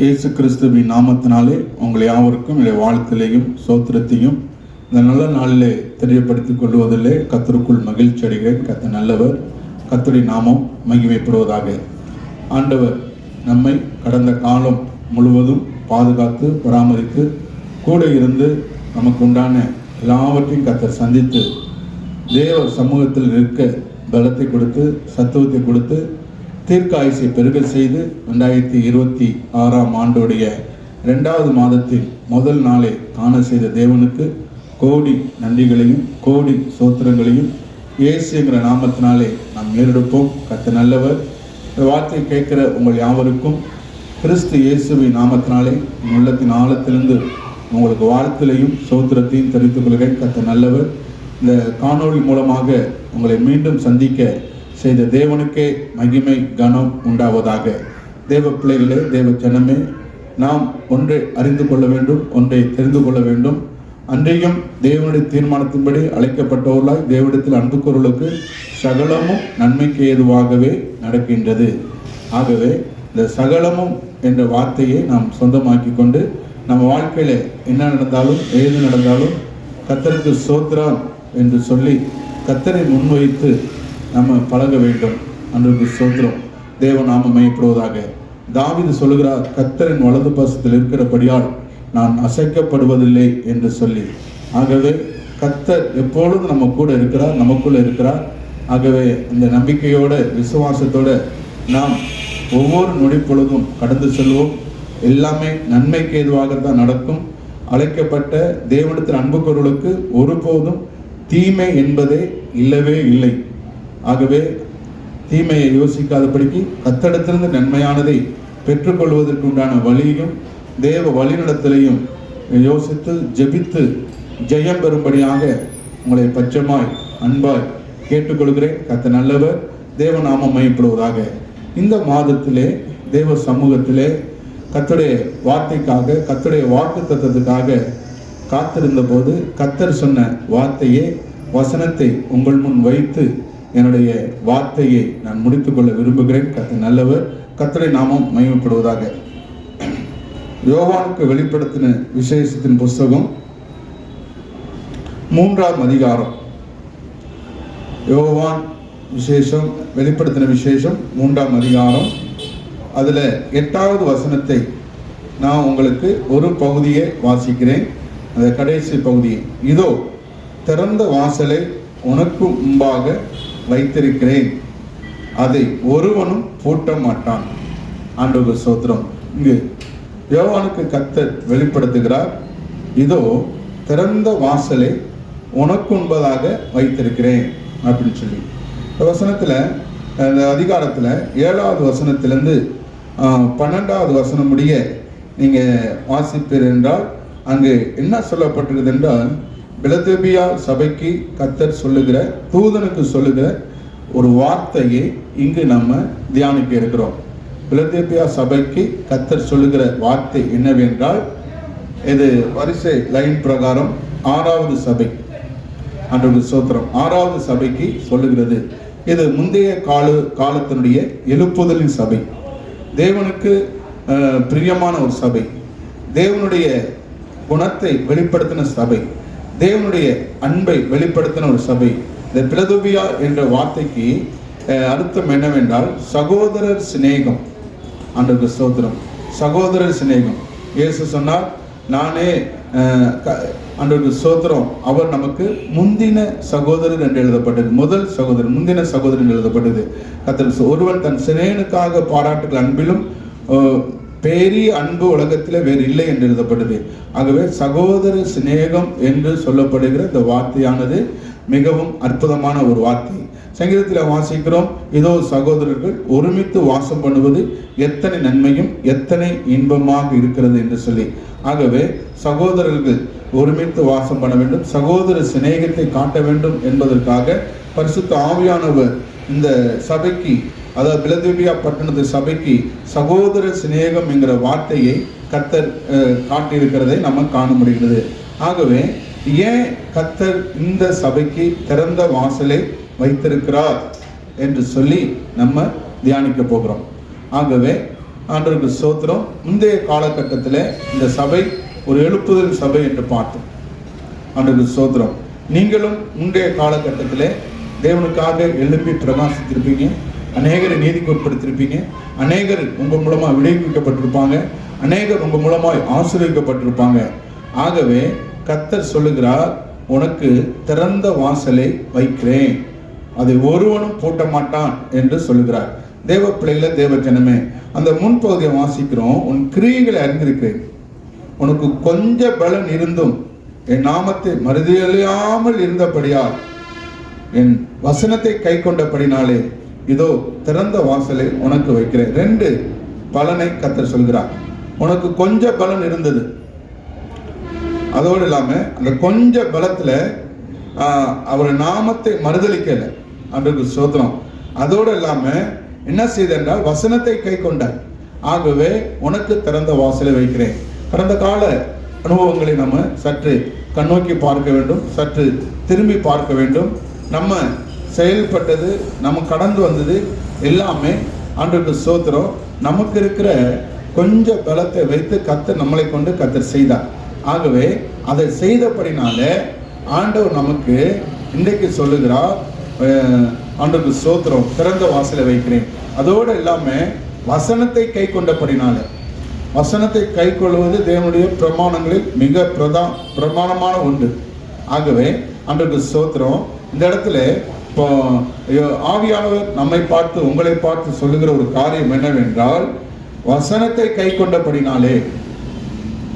இயேசு கிறிஸ்துவின் நாமத்தினாலே உங்கள் யாவருக்கும் என்னுடைய வாழ்த்திலையும் சோத்திரத்தையும் இந்த நல்ல நாளிலே தெரியப்படுத்திக் கொள்வதிலே கத்தருக்குள் மகிழ்ச்சி அடைகிறேன். கத்த நல்லவர். கத்தருடைய நாமம் மகிமைப்படுவதாக. ஆண்டவர் நம்மை கடந்த காலம் முழுவதும் பாதுகாத்து பராமரித்து கூட இருந்து நமக்கு உண்டான எல்லாவற்றையும் கத்தர் சந்தித்து தேவ சமூகத்தில் நிற்க பலத்தை கொடுத்து சத்துவத்தை கொடுத்து தீர்க்க ஆயுசை பெருக செய்து ரெண்டாயிரத்தி இருபத்தி ஆறாம் ஆண்டுடைய ரெண்டாவது மாதத்தில் முதல் நாளே காண செய்த தேவனுக்கு கோடி நன்றிகளையும் கோடி சோத்திரங்களையும் ஏசுங்கிற நாமத்தினாலே நாம் ஏறெடுப்போம் கத்த நல்லவர். இந்த வார்த்தையை கேட்கிற உங்கள் யாவருக்கும் கிறிஸ்து இயேசுவின் நாமத்தினாலே உள்ளத்தின் ஆழத்திலிருந்து உங்களுக்கு வாழ்த்திலையும் சோத்திரத்தையும் தெரிவித்துக் கொள்கிறேன். கத்த நல்லவர். இந்த காணொளி மூலமாக உங்களை மீண்டும் சந்திக்க செய்த தேவனுக்கே மகிமை கனம் உண்டாவதாக. தேவ பிள்ளைகளே தேவ ஜனமே நாம் ஒன்றை அறிந்து கொள்ள வேண்டும் ஒன்றை தெரிந்து கொள்ள வேண்டும். அன்றையும் தேவனுடைய தீர்மானத்தின்படி அழைக்கப்பட்டவர்களாய் தேவனிடத்தில் அன்பு குரலுக்கு சகலமும் நன்மைக்கு ஏதுவாகவே நடக்கின்றது. ஆகவே இந்த சகலமும் என்ற வார்த்தையை நாம் சொந்தமாக்கி கொண்டு நம்ம வாழ்க்கையில் என்ன நடந்தாலும் ஏது நடந்தாலும் கத்தருக்கு சோத்ரா என்று சொல்லி கத்தரை முன்வைத்து நம்ம பழக வேண்டும். அன்றைக்கு சொல்கிறோம் தேவ நாம மையப்படுவதாக. தாவீது சொல்லுகிறார் கத்தரின் வலது பாசத்தில் இருக்கிறபடியால் நான் அசைக்கப்படுவதில்லை என்று சொல்லி. ஆகவே கத்தர் எப்பொழுதும் நம்ம கூட இருக்கிறார் நமக்குள்ள இருக்கிறார். ஆகவே இந்த நம்பிக்கையோட விசுவாசத்தோட நாம் ஒவ்வொரு நொடி பொழுதும் கடந்து செல்வோம். எல்லாமே நன்மைக்கு எதுவாகத்தான் நடக்கும். அழைக்கப்பட்ட தேவனத்தின் அன்புக்குறளுக்கு ஒருபோதும் தீமை என்பதே இல்லவே இல்லை. ஆகவே தீமையை யோசிக்காதபடிக்கு கத்தடத்திலிருந்து நன்மையானதை பெற்றுக்கொள்வதற்கு உண்டான வழியும் தேவ வழிநடத்தலையும் யோசித்து ஜெபித்து ஜெயம் பெறும்படியாக உங்களை பச்சமாய் அன்பாய் கேட்டுக்கொள்கிறேன். கத்த நல்லவர் தேவ நாமம் மையப்படுவதாக இந்த மாதத்திலே தேவ சமூகத்திலே கத்துடைய வார்த்தைக்காக கத்துடைய வாக்கு தத்துவத்துக்காக காத்திருந்த போது கத்தர் சொன்ன வார்த்தையே வசனத்தை உங்கள் முன் வைத்து என்னுடைய வார்த்தையை நான் முடித்துக்கொள்ள விரும்புகிறேன். கத்த நல்லவர். கத்தரை நாமம் மயமப்படுவதாக யோவானுக்கு வெளிப்படுத்தின விசேஷத்தின் புஸ்தகம் மூன்றாம் அதிகாரம். யோவான் விசேஷம் வெளிப்படுத்தின விசேஷம் மூன்றாம் அதிகாரம். அதில் எட்டாவது வசனத்தை நான் உங்களுக்கு ஒரு பகுதியை வாசிக்கிறேன். அந்த கடைசி பகுதியை. இதோ திறந்த வாசலை உனக்கு முன்பாக வைத்திருக்கிறேன். அதை ஒருவனும் பூட்ட மாட்டான் ஆண்டவர் சோத்திரம் இங்கு யோவானுக்கு கத்தர் வெளிப்படுத்துகிறார். இதோ திறந்த வாசலை உனக்கு உண்பதாக வைத்திருக்கிறேன் அப்படின்னு சொல்லி. இந்த வசனத்தில் அந்த அதிகாரத்தில் ஏழாவது வசனத்திலேருந்து பன்னெண்டாவது வசனம் முடிய நீங்கள் வாசிப்பீர் என்றால் அங்கு என்ன சொல்லப்பட்டிருது என்றால் பிலதேபியா சபைக்கு கத்தர் சொல்லுகிற தூதனுக்கு சொல்லுகிற ஒரு வார்த்தையை இங்கு நம்ம தியானிக்க இருக்கிறோம். பிலதேபியா சபைக்கு கத்தர் சொல்லுகிற வார்த்தை என்னவென்றால் இது வரிசை லைன் பிரகாரம் ஆறாவது சபை. அன்றைய சோத்திரம் ஆறாவது சபைக்கு சொல்லுகிறது இது முந்தைய கால காலத்தினுடைய எழுப்புதலின் சபை. தேவனுக்கு பிரியமான ஒரு சபை. தேவனுடைய குணத்தை வெளிப்படுத்தின சபை. தேவனுடைய அன்பை வெளிப்படுத்தின ஒரு சபை. இந்த பிலதுபியா என்ற வார்த்தைக்கு அர்த்தம் என்னவென்றால் சகோதரர் சிநேகம். அன்றைக்கு சோதரம் சகோதரர் சிநேகம். இயேசு சொன்னார் நானே அன்றைக்கு சோதரம் அவர் நமக்கு முந்தின சகோதரர் என்று எழுதப்பட்டது. முதல் சகோதரர் முந்தின சகோதரர் என்று எழுதப்பட்டது. கத்திர ஒருவன் தன் சிநேகனுக்காக பாராட்டுகள் அன்பிலும் பெரிய அன்பு உலகத்தில் வேறு இல்லை என்று எழுதப்பட்டது. ஆகவே சகோதர சிநேகம் என்று சொல்லப்படுகிற இந்த வார்த்தையானது மிகவும் அற்புதமான ஒரு வார்த்தை. சங்கீதத்தில் வாசிக்கிறோம் இதோ சகோதரர்கள் ஒருமித்து வாசம் பண்ணுவது எத்தனை நன்மையும் எத்தனை இன்பமாக இருக்கிறது என்று சொல்லி. ஆகவே சகோதரர்கள் ஒருமித்து வாசம் பண்ண வேண்டும் சகோதர சிநேகத்தை காட்ட வேண்டும் என்பதற்காக பரிசுத்த ஆவியானவர் இந்த சபைக்கு அதாவது பிலதேவியா பட்டணத்து சபைக்கு சகோதர சிநேகம் என்கிற வார்த்தையை கத்தர் காட்டியிருக்கிறதை நம்ம காண முடிகிறது. ஆகவே ஏன் கத்தர் இந்த சபைக்கு திறந்த வாசலை வைத்திருக்கிறார் என்று சொல்லி நம்ம தியானிக்க போகிறோம். ஆகவே ஆண்டவருக்கு சோத்திரம் முந்தைய காலகட்டத்தில் இந்த சபை ஒரு எழுப்புதல் சபை என்று பார்த்தோம். ஆண்டவருக்கு சோத்திரம் நீங்களும் முந்தைய காலகட்டத்தில் தேவனுக்காக எழுப்பி பிரகாசித்திருப்பீங்க. அநேகரை நீதிக்கு உட்படுத்திருப்பீங்க அநேகர் உங்கள் மூலமாக விடுவிக்கப்பட்டிருப்பாங்க. அநேகர் உங்கள் மூலமாக ஆசீர்வதிக்கப்பட்டிருப்பாங்க. ஆகவே கத்தர் சொல்லுகிறார் உனக்கு திறந்த வாசலை வைக்கிறேன். அதை ஒருவனும் பூட்ட மாட்டான் என்று சொல்லுகிறார். தேவ பிள்ளைகள தேவ ஜனமே அந்த முன்பகுதியை வாசிக்கிறோம். உன் கிரியைகளை அறிந்திருக்கிறேன். உனக்கு கொஞ்ச பலன் இருந்தும் என் நாமத்தை மறுதலியாமல் இருந்தபடியால் என் வசனத்தை கை கொண்டபடினாலே இதோ திறந்த வாசலை உனக்கு வைக்கிறேன். ரெண்டு பலனை கத்தர் சொல்கிறார். உனக்கு கொஞ்ச பலன் இருந்தது. அதோடு இல்லாம அந்த கொஞ்ச பலத்துல ஆஹ், அவர் நாமத்தை மறுதலிக்கல அன்றைக்கு சோத்திரம் அதோடு இல்லாம என்ன செய்த என்றால் வசனத்தை கை கொண்டார். ஆகவே உனக்கு திறந்த வாசலை வைக்கிறேன். கடந்த கால அனுபவங்களை நம்ம சற்று கண்ணோக்கி பார்க்க வேண்டும். சற்று திரும்பி பார்க்க வேண்டும். நம்ம செயல்பட்டது நம்ம கடந்து வந்தது எல்லாமே ஆண்டுக்கு சோத்திரம் நமக்கு இருக்கிற கொஞ்ச பலத்தை வைத்து கத்தர் நம்மளை கொண்டு கத்தர் செய்தார். ஆகவே அதை செய்தபடினால ஆண்டவர் நமக்கு இன்றைக்கு சொல்லுகிறார் அஹ், ஆண்டவருக்கு சோத்திரம் திறந்த வாசலை வைக்கிறேன். அதோடு இல்லாமல் வசனத்தை கை கொண்டபடினால வசனத்தை கை கொள்வது தேவனுடைய பிரமாணங்களில் மிக பிரதா பிரமாணமான ஒன்று. ஆகவே அன்றைக்கு சோத்திரம் இந்த இடத்துல இப்போ ஆவியானவர் நம்மை பார்த்து உங்களை பார்த்து சொல்லுகிற ஒரு காரியம் என்னவென்றால் வசனத்தை கை கொண்டபடினாலே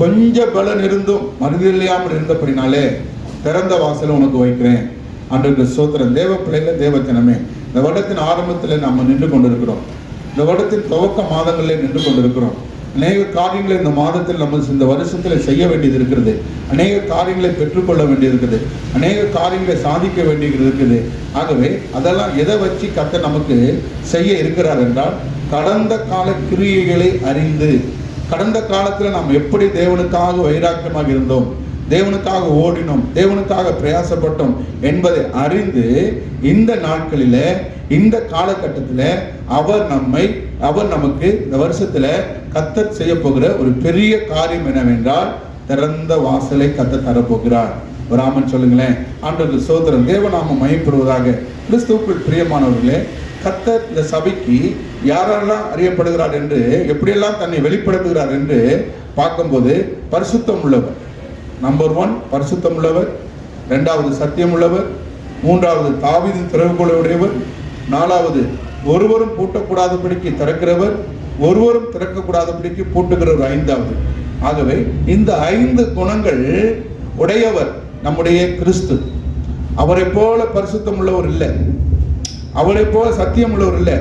கொஞ்ச பலன் இருந்தும் மறுதலியாமல் இருந்தபடினாலே திறந்த வாசலை உனக்கு வைக்கிறேன். அன்றைக்கு சோத்திரம் தேவ பிள்ளைகள தேவத்தனமே இந்த வருடத்தின் ஆரம்பத்தில் நம்ம நின்று கொண்டிருக்கிறோம். இந்த வருடத்தின் துவக்க மாதங்களில் நின்று கொண்டிருக்கிறோம். அநேக காரியங்களை இந்த மாதத்தில் நம்ம இந்த வருஷத்தில் செய்ய வேண்டியது இருக்கிறது அநேக காரியங்களை பெற்றுக்கொள்ள வேண்டியிருக்குது அநேக காரியங்களை சாதிக்க வேண்டியது இருக்குது ஆகவே அதெல்லாம் எதை வச்சு கத்த நமக்கு செய்ய இருக்கிறார் என்றால் கடந்த கால கிரியைகளை அறிந்து கடந்த காலத்தில் நாம் எப்படி தேவனுக்காக வைராக்கியமாக இருந்தோம் தேவனுக்காக ஓடினோம் தேவனுக்காக பிரயாசப்பட்டோம் என்பதை அறிந்து இந்த நாட்களில இந்த காலகட்டத்தில் அவர் நம்மை அவர் நமக்கு இந்த வருஷத்துல கத்தர் செய்ய போகிற ஒரு பெரிய காரியம் என்னவென்றால் திறந்த வாசலை கத்த தரப்போகிறார். ராமன் சொல்லுங்களேன். ஆண்டு சோதரன் தேவநாம மயப்படுவதாக கிறிஸ்துவுக்குள் பிரியமானவர்களே கத்தர் இந்த சபைக்கு யாரெல்லாம் அறியப்படுகிறார் என்று எப்படியெல்லாம் தன்னை வெளிப்படுத்துகிறார் என்று பார்க்கும்போது பரிசுத்தம் உள்ளவர். நம்பர் ஒன் பரிசுத்தம் உள்ளவர் ரெண்டாவது சத்தியம் உள்ளவர் மூன்றாவது தாவிது திறவுகோளுடையவர். நாலாவது ஒருவரும் பூட்டக்கூடாதபடிக்கு திறக்கிறவர். ஒருவரும் திறக்கக்கூடாதபடிக்கு பூட்டுகிறவர். ஐந்தாவது. ஆகவே இந்த ஐந்து குணங்கள் உடையவர் நம்முடைய கிறிஸ்து. அவரை போல பரிசுத்தம் உள்ளவர் இல்லை. அவரை போல சத்தியம் உள்ளவர் இல்லை.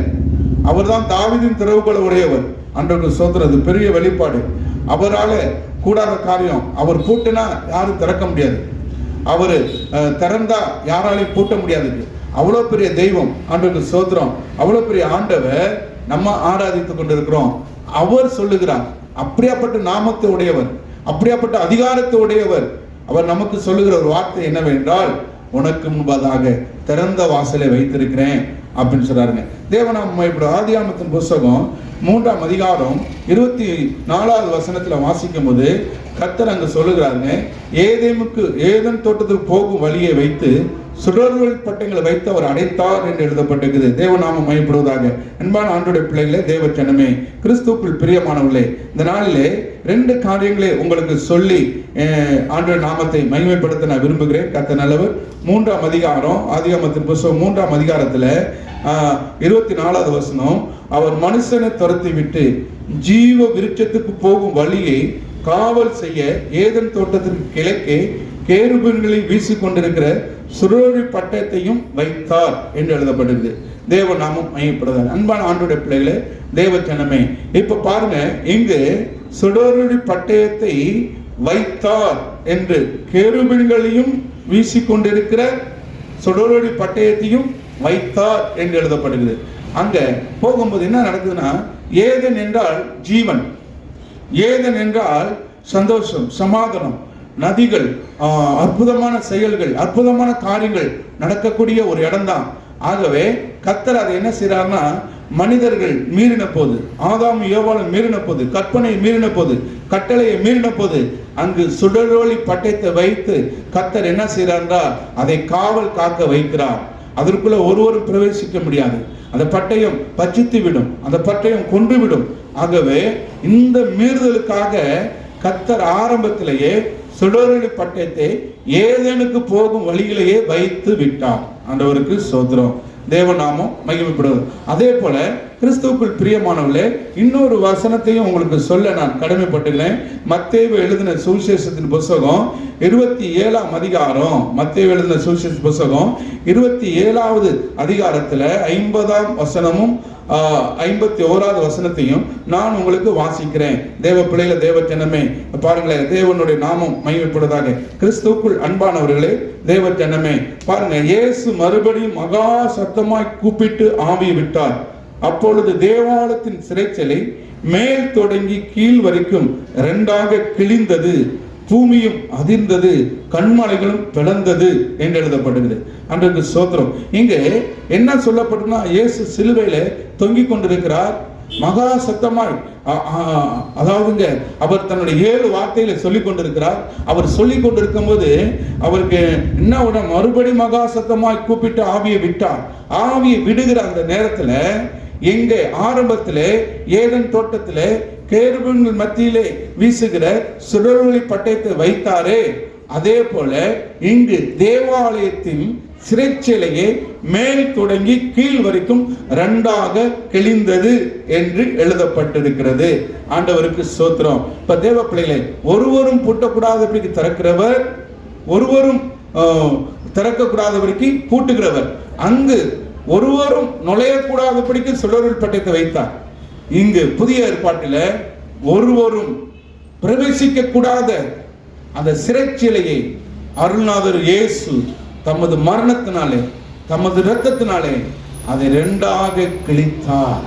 அவர்தான் தாவிதின் திறவுகளை உடையவர். அன்றைக்கு சோதரது அது பெரிய வெளிப்பாடு. அவரால கூடாத காரியம். அவர் பூட்டினா யாரும் திறக்க முடியாது. அவர் திறந்தா யாராலையும் பூட்ட முடியாது. அவ்வளோ பெரிய தெய்வம் அன்றைக்கு சோதரம் அவ்வளோ பெரிய ஆண்டவர் நம்ம ஆராதித்து கொண்டிருக்கிறோம். அவர் சொல்லுகிறார். அப்படியாப்பட்ட நாமத்தை உடையவர் அப்படியாப்பட்ட அதிகாரத்தை உடையவர். அவர் நமக்கு சொல்லுகிற ஒரு வார்த்தை என்னவென்றால் உனக்கு முன்பதாக திறந்த வாசலை வைத்திருக்கிறேன் அப்படின்னு சொல்றாருங்க. தேவநாம இப்படி ஆதியாமத்தின் புஸ்தகம் மூன்றாம் அதிகாரம் இருபத்தி நாலாவது வசனத்துல வாசிக்கும் போது கத்தர் அங்க சொல்லுகிறாருங்க ஏதேமுக்கு ஏதன் தோட்டத்துக்கு போகும் வழியை வைத்து சுடர்கள் பட்டங்களை வைத்து அவர் அடைத்தார் என்று எழுதப்பட்டிருக்குது. தேவநாமம் மயப்படுவதாக. அன்பான ஆண்டுடைய பிள்ளைகளே தேவ ஜனமே கிறிஸ்துக்குள் பிரியமானவர்களே இந்த நாளிலே ரெண்டு காரியங்களை உங்களுக்கு சொல்லி ஆண்டு நாமத்தை மகிமைப்படுத்த நான் விரும்புகிறேன். கத்த நல்லவர். மூன்றாம் அதிகாரம் ஆதிகாமத்தின் புஸ்தகம் மூன்றாம் அதிகாரத்துல இருபத்தி நாலாவது வசனம் அவர் மனுஷனை துரத்தி விட்டு ஜீவ விருட்சத்துக்கு போகும் வழியை காவல் செய்ய ஏதன் தோட்டத்திற்கு கிழக்கே கேருபன்களை வீசிக்கொண்டிருக்கிற சுரோழி பட்டயத்தையும் வைத்தார் என்று எழுதப்படுகிறது தேவ நாமம் மையப்படுதார் அன்பான ஆண்டுடைய பிள்ளைகளே தேவ ஜனமே இப்ப பாருங்க இங்கு சுடருடி பட்டயத்தை வைத்தார் என்று கேருபின்களையும் வீசிக்கொண்டிருக்கிற சுடருடி பட்டயத்தையும் வைத்தார் என்று எழுதப்படுகிறது அங்க போகும்போது என்ன நடக்குதுன்னா ஏதன் என்றால் ஜீவன். ஏதன் என்றால் சந்தோஷம் சமாதானம் நதிகள் அற்புதமான செயல்கள் அற்புதமான காரியங்கள் நடக்கக்கூடிய ஒரு இடம்தான். ஆகவே கத்தர் அதை என்ன செய்யறாருன்னா மனிதர்கள் மீறின போது ஆதாம் யோவாலும் மீறின போது கற்பனையை மீறின போது கட்டளையை மீறின போது அங்கு சுடரோலி பட்டயத்தை வைத்து கத்தர் என்ன செய்கிறார் அதை காவல் காக்க வைக்கிறார். அதற்குள்ள ஒருவரும் பிரவேசிக்க முடியாது. அந்த பட்டயம் பச்சித்து விடும் அந்த பட்டயம் கொன்று விடும் ஆகவே இந்த மீறுதலுக்காக கத்தர் ஆரம்பத்திலேயே சுடரணி பட்டயத்தை ஏதேனுக்கு போகும் வழியிலேயே வைத்து விட்டார். ஆண்டவருக்கு சோதரம் தேவநாமம் மகிமைப்படுவது அதே போல கிறிஸ்துவுக்குள் பிரியமானவர்களே இன்னொரு வசனத்தையும் உங்களுக்கு சொல்ல நான் கடமைப்பட்டுக்கிறேன் மத்தேவு எழுதின சுவிசேஷத்தின் புஸ்தகம் இருபத்தி ஏழாம் அதிகாரம். மத்தேவு எழுதின சுவிசேஷ புஸ்தகம் இருபத்தி ஏழாவது அதிகாரத்துல ஐம்பதாம் வசனமும் ஐம்பத்தி ஓராவது வசனத்தையும் நான் உங்களுக்கு வாசிக்கிறேன். தேவ பிள்ளையில தேவ ஜனமே பாருங்களேன் தேவனுடைய நாமம் மையப்படுதாக கிறிஸ்துவுக்குள் அன்பானவர்களே தேவ ஜனமே பாருங்க இயேசு மறுபடியும் மகா சத்தமாய் கூப்பிட்டு ஆவி விட்டார். அப்பொழுது தேவாலயத்தின் சிறைச்சலை மேல் தொடங்கி கீழ் வரைக்கும் இரண்டாக கிழிந்தது. பூமியும் அதிர்ந்தது கண்மலைகளும் பிளந்தது என்று எழுதப்படுகிறது. அன்றைக்கு சோத்திரம் இங்கே என்ன சொல்லப்படுதுன்னா இயேசு சிலுவையில தொங்கிக் கொண்டிருக்கிறார். மகா சத்தமாய். அதாவதுங்க அவர் தன்னுடைய ஏழு வார்த்தையில சொல்லிக் கொண்டிருக்கிறார். அவர் சொல்லிக் கொண்டிருக்கும் போது அவருக்கு என்ன மறுபடி மகா சத்தமாய் கூப்பிட்டு ஆவியை விட்டார். ஆவியை விடுகிற அந்த நேரத்துல எங்கே ஆரம்பத்திலே ஏதன் தோட்டத்திலே கேருபங்கள் மத்தியிலே வீசுகிற சுடர்வழி பட்டயத்தை வைத்தாரே அதே போல இங்கு தேவாலயத்தின் சிறைச்சிலையே மேல் தொடங்கி கீழ் வரைக்கும் ரெண்டாக கிழிந்தது என்று எழுதப்பட்டிருக்கிறது. ஆண்டவருக்கு சோத்திரம் இப்ப தேவ பிள்ளைகளை ஒருவரும் பூட்டக்கூடாதபடிக்கு திறக்கிறவர் ஒருவரும் ஆஹ், திறக்கக்கூடாதபடிக்கு பூட்டுகிறவர். அங்கு ஒருவரும் நுழையக்கூடாதபடிக்கு சுடரில் பட்டத்தை வைத்தார். இங்கு புதிய ஏற்பாட்டில் ஒருவரும் பிரவேசிக்க கூடாத அந்த சிறைச்சிலையை அருள்நாதர் இயேசு தமது மரணத்தினாலே தமது இரத்தத்தினாலே அதை ரெண்டாக கிழித்தார்.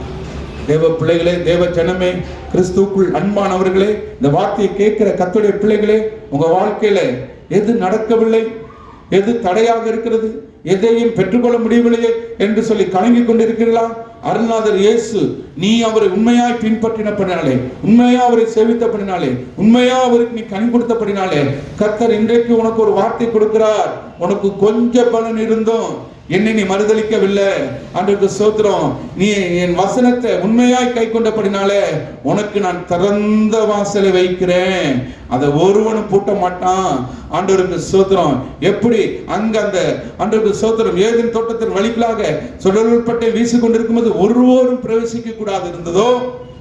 தேவ பிள்ளைகளே தேவ ஜனமே கிறிஸ்துவுக்குள் அன்பானவர்களே இந்த வார்த்தையை கேட்கிற கத்துடைய பிள்ளைகளே உங்க வாழ்க்கையில எது நடக்கவில்லை? எது தடையாக இருக்கிறது? எதையும் பெற்றுக்கொள்ள முடியவில்லையே என்று சொல்லி கலங்கிக் கொண்டிருக்கிறீர்களா? அருள்நாதர் இயேசு நீ அவரை உண்மையாய் பின்பற்றினப்படினாலே உண்மையா அவரை சேவித்தப்படினாலே உண்மையா அவருக்கு நீ கனி கொடுத்தபடினாலே கர்த்தர் இன்றைக்கு உனக்கு ஒரு வார்த்தை கொடுக்கிறார். உனக்கு கொஞ்ச பலன் இருந்தும் என்னை நீ மறுதளிக்கவில்லை. அன்றைக்கு சோத்திரம் நீ என் வசனத்தை உண்மையாய் கை கொண்டபடினாலே உனக்கு நான் திறந்த வாசலை வைக்கிறேன். அதை ஒருவனும் பூட்ட மாட்டான். ஆண்டவருக்கு சோத்திரம். எப்படி? அங்க அந்த ஆண்டவருக்கு சோத்திரம் ஏதின் தோட்டத்தின் வழிகளாக சுடல்பட்டை வீசிக்கொண்டிருக்கும் போது ஒருவரும் பிரவேசிக்க கூடாது இருந்ததோ?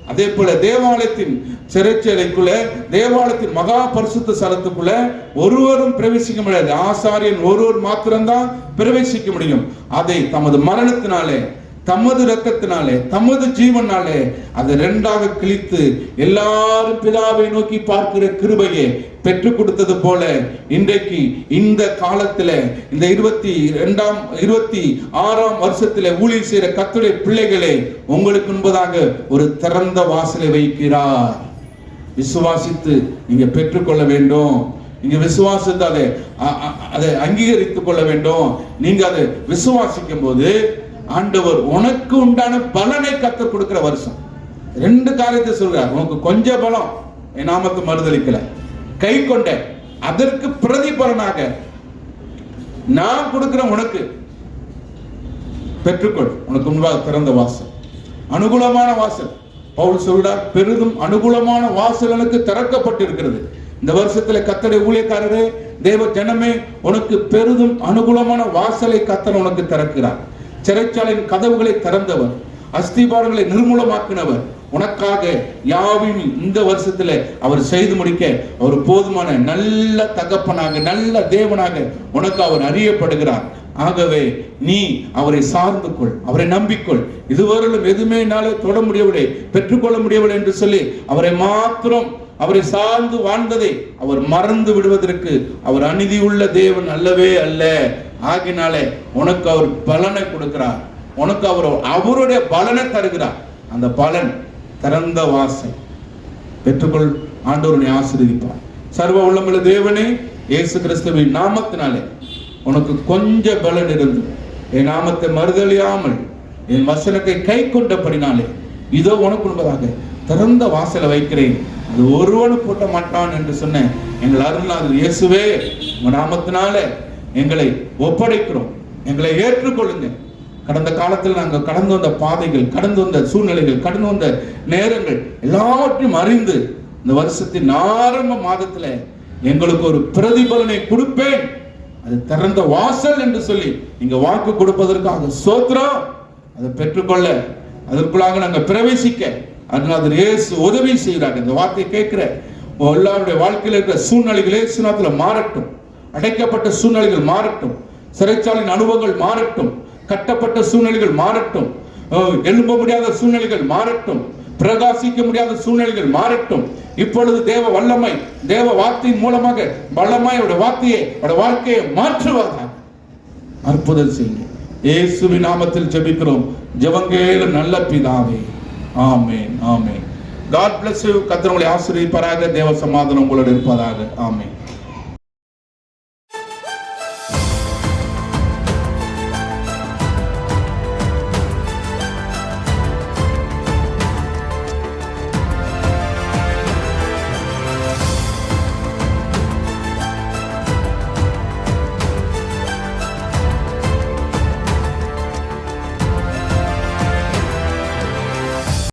அதே போல தேவாலயத்தின் சிறைச்சேலைக்குள்ள தேவாலயத்தின் மகா பரிசுத்த ஸ்தலத்துக்குள்ள ஒருவரும் பிரவேசிக்க முடியாது. ஆசாரியன் ஒருவர் மாத்திரம்தான் பிரவேசிக்க முடியும். அதை தமது மரணத்தினாலே தமது ரத்தத்தினாலே தமது ஜீவனாலே அதை ரெண்டாக கிழித்து எல்லாரும் பிதாவை நோக்கி பார்க்கிற கிருபையை பெற்றுக் கொடுத்தது போல இன்றைக்கு இந்த காலத்துல இந்த இருபத்தி ரெண்டாம் இருபத்தி ஆறாம் வருஷத்துல ஊழியர் செய்கிற கத்துடைய பிள்ளைகளே உங்களுக்கு முன்பதாக ஒரு திறந்த வாசலை வைக்கிறார். விசுவாசித்து நீங்க பெற்றுக்கொள்ள வேண்டும். நீங்க விசுவாசித்து அதை அதை அங்கீகரித்துக் கொள்ள வேண்டும். நீங்க அதை விசுவாசிக்கும் போது ஆண்டவர் உனக்கு உண்டான பலனை கத்த கொடுக்கிற வருஷம். ரெண்டு காரியத்தை சொல்றார். உனக்கு கொஞ்சம் பலம் என் நாமத்து மறுதளிக்கல. கை கொண்ட அதற்கு பிரதிபலனாக நான் கொடுக்கிற உனக்கு பெற்றுக்கொள். உனக்கு முன்பாக திறந்த வாசல். அனுகூலமான வாசல். பவுல் சொல்றார் பெரிதும் அனுகூலமான வாசல் எனக்கு திறக்கப்பட்டிருக்கிறது. இந்த வருஷத்துல கத்தடை ஊழியக்காரரே தேவ ஜனமே உனக்கு பெரிதும் அனுகூலமான வாசலை கத்தர் உனக்கு திறக்கிறார். சிறைச்சாலையின் கதவுகளை திறந்தவர் அஸ்திபாரங்களை நிர்மூலமாக்கினவர். உனக்காக யாவையும் இந்த வருஷத்துல அவர் செய்து முடிக்க அவர் போதுமான நல்ல தகப்பனாக நல்ல தேவனாக உனக்கு அவர் அறியப்படுகிறார். ஆகவே நீ அவரை சார்ந்து கொள் அவரை நம்பிக்கொள். இதுவரையிலும் எதுவுமே என்னால தொட முடியவில்லை பெற்றுக்கொள்ள முடியவில்லை என்று சொல்லி அவரை மாத்திரம் அவரை சார்ந்து வாழ்ந்ததை அவர் மறந்து விடுவதற்கு அவர் அநீதியுள்ள தேவன் அல்லவே அல்ல. ஆகினாலே உனக்கு அவர் பலனை கொடுக்கிறார். உனக்கு அவர் அவருடைய பலனை தருகிறார். அந்த பலன் திறந்த வாசை பெற்றுக்கொள் ஆண்டவர் உன்னை ஆசீர்வதிப்பார். சர்வ உள்ளமுள்ள தேவனே இயேசு கிறிஸ்துவின் நாமத்தினாலே உனக்கு கொஞ்ச பலன் இருந்து என் நாமத்தை மறுதலியாமல் என் வசனத்தை கை கொண்டபடினாலே இதோ உனக்கு உண்பதாக திறந்த வாசலை வைக்கிறேன். அது ஒருவனு போட்ட மாட்டான் என்று சொன்னேன். எங்கள் அருள்நாதர் இயேசுவே நாமத்தினால எங்களை ஒப்படைக்கிறோம். எங்களை ஏற்றுக்கொள்ளுங்க கடந்த காலத்தில் நாங்கள் கடந்து வந்த பாதைகள் கடந்து வந்த சூழ்நிலைகள் கடந்து வந்த நேரங்கள் எல்லாவற்றையும் அறிந்து இந்த வருஷத்தின் ஆரம்ப மாதத்துல எங்களுக்கு ஒரு பிரதிபலனை கொடுப்பேன். அது திறந்த வாசல் என்று சொல்லி நீங்க வாக்கு கொடுப்பதற்காக சோத்திரம் அதை பெற்றுக்கொள்ள அதற்குள்ளாக நாங்கள் பிரவேசிக்க அதனால இயேசு உதவி செய்கிறார். இந்த வார்த்தையை கேட்கிற எல்லாருடைய வாழ்க்கையில் இருக்கிற சூழ்நிலைகள் இயேசுநாத்துல மாறட்டும். அடைக்கப்பட்ட சூழ்நிலைகள் மாறட்டும். சிறைச்சாலின் அனுபவங்கள் மாறட்டும். கட்டப்பட்ட சூழ்நிலைகள் மாறட்டும். எழும்ப முடியாத சூழ்நிலைகள் மாறட்டும். பிரகாசிக்க முடியாத சூழ்நிலைகள் மாறட்டும். இப்பொழுது தேவ வல்லமை தேவ வார்த்தையின் மூலமாக வல்லமாய் அவருடைய வார்த்தையை அவருடைய வாழ்க்கையை மாற்றுவதாக அற்புதம் செய்யுங்க இயேசுவின் நாமத்தில் ஜெபிக்கிறோம். ஜெபங்கேல நல்ல பிதாவே. ஆமேன் ஆமேன். காட் பிளஸ் கத்திரங்களை ஆசிரியப்பாராக தேவ சமாதானம் உங்களோடு இருப்பதாக. ஆமேன்.